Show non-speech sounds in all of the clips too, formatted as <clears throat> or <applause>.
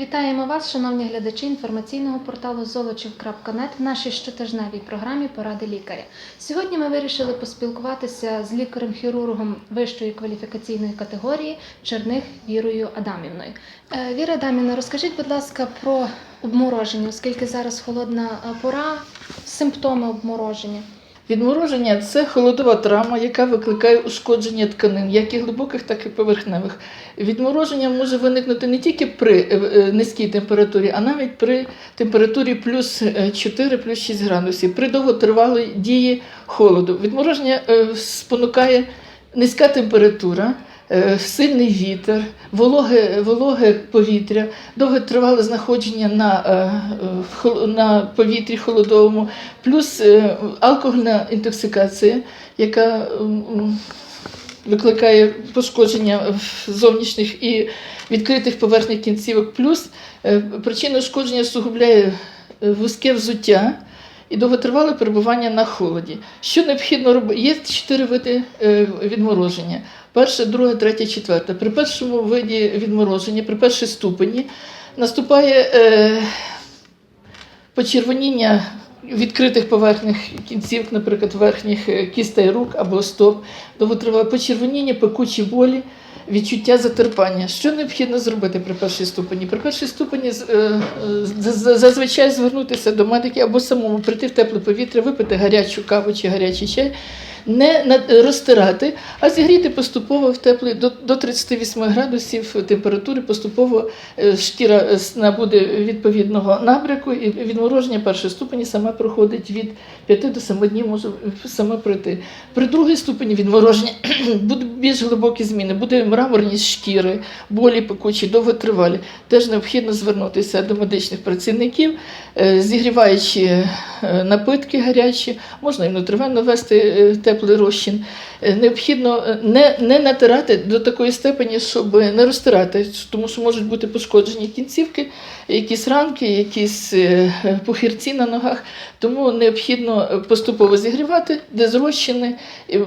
Вітаємо вас, шановні глядачі інформаційного порталу золочів.нет в нашій щотижневій програмі Поради лікаря. Сьогодні ми вирішили поспілкуватися з лікарем-хірургом вищої кваліфікаційної категорії Черних Вірою Адамівною. Е, Віра Адамівна, розкажіть, будь ласка, про обмороження, оскільки зараз холодна пора, симптоми обмороження. Відмороження це холодова травма, яка викликає ушкодження тканин, як і глибоких, так і поверхневих. Відмороження може виникнути не тільки при е, е, низькій температурі, а навіть при температурі плюс е, 4, плюс 6 градусів, при довготривалій дії холоду. Відмороження е, спонукає низька температура. Е, Сильний вітер, вологе, вологе повітря, довготривале знаходження на, е, на повітрі холодовому, плюс е, алкогольна інтоксикація, яка викликає пошкодження зовнішніх і відкритих поверхніх кінцівок, плюс причина ушкодження сугубляє вузьке взуття. І довготривале перебування на холоді. Що необхідно робити? Є чотири види е, відмороження: перше, друге, третє, четверте. При першому виді відмороження, при першій ступені, наступає е, почервоніння відкритих поверхних кінцівок, наприклад, верхніх е, кістей рук або стоп, довготривале почервоніння, пекучі болі, відчуття затерпання. Що необхідно зробити при першій ступені? При першій ступені е, е, зазвичай звернутися до медиків або самому прийти в тепле повітря, випити гарячу каву чи гарячий чай. Не розтирати, а зігріти поступово в теплий до, до 38 градусів температури, поступово е, шкіра е, набуде відповідного набряку, і відмороження першої ступені саме проходить від 5 до 7 днів, може саме пройти. При другій ступені відмороження <clears throat> будуть більш глибокі зміни, буде мраморність шкіри, болі пекучі, довготривалі. Теж необхідно звернутися до медичних працівників, е, зігріваючи напитки гарячі, можна і внутривенно ввести е, теплий розчин. Е, Необхідно е, не, не натирати до такої степені, щоб не розтирати, тому що можуть бути пошкоджені кінцівки, якісь ранки, якісь е, похирці на ногах. Тому необхідно е, поступово зігрівати, де зрощини.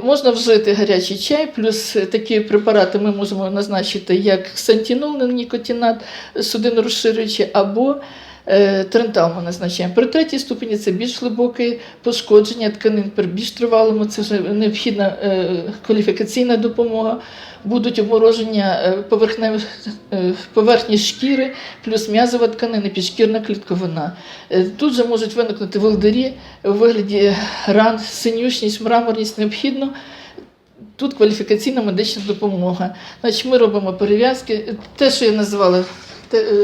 Можна вжити гарячий чай, плюс е, такі препарати ми можемо назначити, як сантінол, нікотинат, судинорозширюючий, або е, назначаємо. При третій ступені це більш глибоке пошкодження тканин, при більш тривалому це вже необхідна е, кваліфікаційна допомога. Будуть обмороження е, поверхні шкіри, плюс м'язова тканина, підшкірна клітковина. Тут же можуть виникнути волдирі у вигляді ран, синюшність, мраморність необхідно. Тут кваліфікаційна медична допомога. Значить, ми робимо перев'язки. Те, що я називала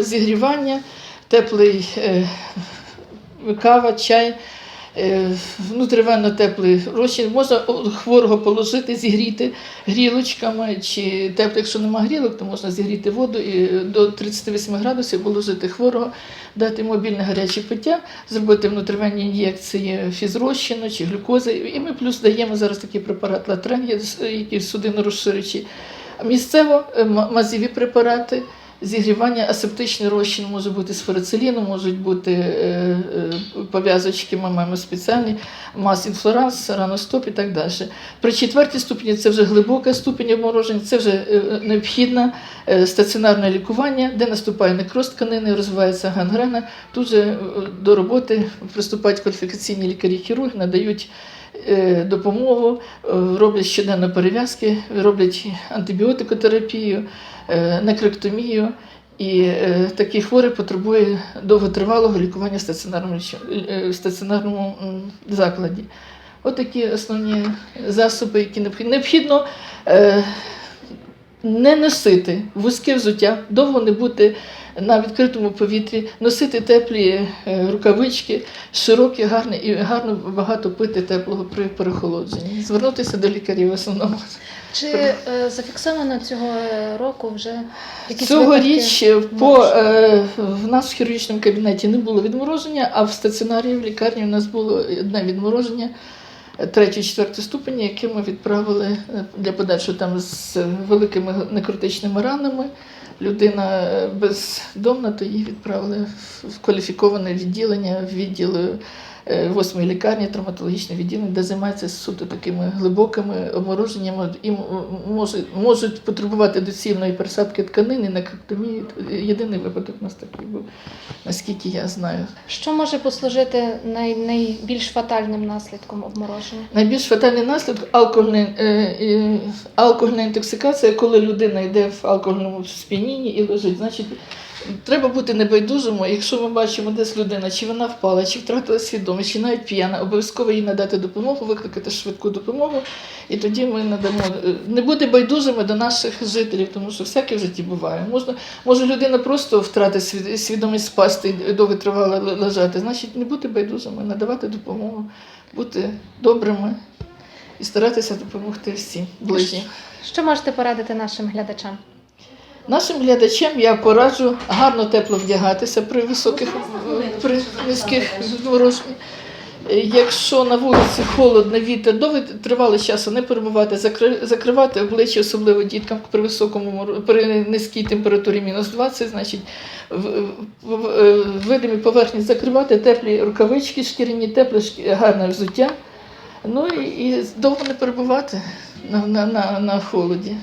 зігрівання, теплий е, кава, чай, е, внутрівенно теплий розчин. Можна хворого положити, зігріти грілочками, чи тепло, якщо нема грілок, то можна зігріти воду і до 38 градусів положити хворого, дати мобільне гаряче пиття, зробити внутрівенні ін'єкції фізрозчину чи глюкози. І ми плюс даємо зараз такий препарат латрен, який судинно розширюючий. Місцево е, м- мазові препарати. Зігрівання, асептичний розчин може бути з ферициліну, можуть бути е, е, пов'язочки, ми маємо спеціальні, мас інфлоранс, раностоп і так далі. При четвертій ступені це вже глибока ступінь обмороження, це вже е, необхідне стаціонарне лікування, де наступає некроз тканини, розвивається гангрена. Тут же до роботи приступають кваліфікаційні лікарі-хірурги, надають допомогу, е, роблять щоденно перев'язки, роблять антибіотикотерапію, е, некректомію. І е, такий хворий потребує довготривалого лікування в стаціонарному, е, в стаціонарному закладі. От такі основні засоби, які необхідно. Необхідно е, не носити вузьке взуття, довго не бути на відкритому повітрі, носити теплі е, рукавички, широкі, гарні і гарно багато пити теплого при перехолодженні. Звернутися до лікарів в основному. Чи е, зафіксовано цього року вже якісь Цьогоріч по, е, в нас в хірургічному кабінеті не було відмороження, а в стаціонарі в лікарні у нас було одне відмороження третьої, четвертої ступені, яке ми відправили е, для подальшого там з великими некротичними ранами. Людина е, бездомна, то її відправили в- кваліфіковане відділення, в відділ е, восьмої лікарні, травматологічне відділення, де займаються суто такими глибокими обмороженнями і можуть, можуть потребувати доцільної пересадки тканини на кактомію. Єдиний випадок у нас такий був, наскільки я знаю. Що може послужити най, найбільш фатальним наслідком обмороження? Найбільш фатальний наслідок алкогольна, е, е, алкогольна інтоксикація, коли людина йде в алкогольному сп'янінні і лежить. Значить, треба бути небайдужим. Якщо ми бачимо десь людина, чи вона впала, чи втратила свідомість, чи навіть п'яна, обов'язково їй надати допомогу, викликати швидку допомогу, і тоді ми надамо е, не бути байдужими до наших жителів, тому що всяке в житті буває. Можна, може людина просто втратить свід- свідомість спасти і довго тривало лежати. Значить, не бути байдужими, надавати допомогу, бути добрими і старатися допомогти всім ближнім. Що можете порадити нашим глядачам? Нашим глядачам я пораджу гарно тепло вдягатися при високих при низьких відмороженнях. Якщо на вулиці холодно, вітер, довгий тривалий часу не перебувати, закривати обличчя, особливо діткам при високому при низькій температурі мінус 20, значить в, в, в, в видимій поверхні закривати теплі рукавички, шкіряні, тепле гарне взуття. Ну і довго не перебувати на, на, на, на холоді.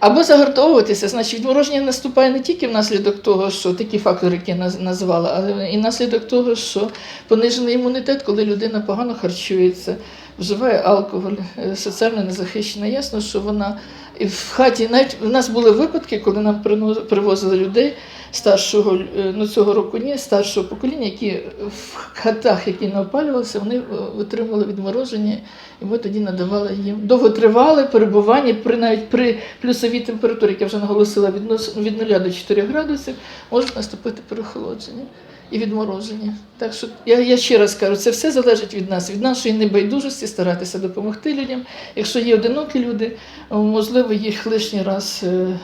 Або загортовуватися, значить, відмороження наступає не тільки внаслідок того, що такі фактори, які я назвала, але і внаслідок того, що понижений імунітет, коли людина погано харчується, вживає алкоголь, е, соціально незахищена. Ясно, що вона і в хаті, навіть в нас були випадки, коли нам привозили людей старшого, е, ну цього року ні, старшого покоління, які в хатах, які не опалювалися, вони е, отримали відмороження, і ми тоді надавали їм довготривале перебування при навіть при плюсовій температурі, як я вже наголосила, від, 0 до 4 градусів, може наступити переохолодження і відмороження. Так що я, я ще раз кажу, це все залежить від нас, від нашої небайдужості старатися допомогти людям. Якщо є одинокі люди, можливо, їх лишній раз е,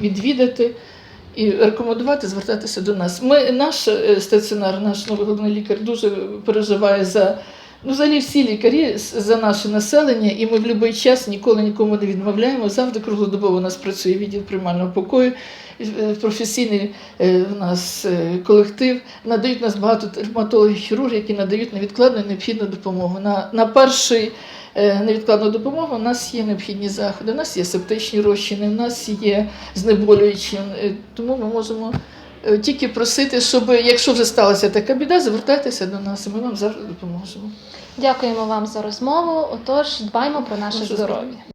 відвідати. І рекомендувати звертатися до нас. Ми, наш е, стаціонар, наш новий головний лікар дуже переживає за ну, взагалі всі лікарі за наше населення, і ми в будь-який час ніколи нікому не відмовляємо. Завжди круглодобово у нас працює відділ приймального покою, е, професійний е, у нас е, колектив. Надають нас багато травматологів, хірургів, які надають невідкладну і необхідну допомогу. На, на перший невідкладну допомогу у нас є необхідні заходи, у нас є септичні розчини, у нас є знеболюючі. Тому ми можемо тільки просити, щоб якщо вже сталася така біда, звертайтеся до нас, і ми вам завжди допоможемо. Дякуємо вам за розмову. Отож, дбаймо про наше здоров'я.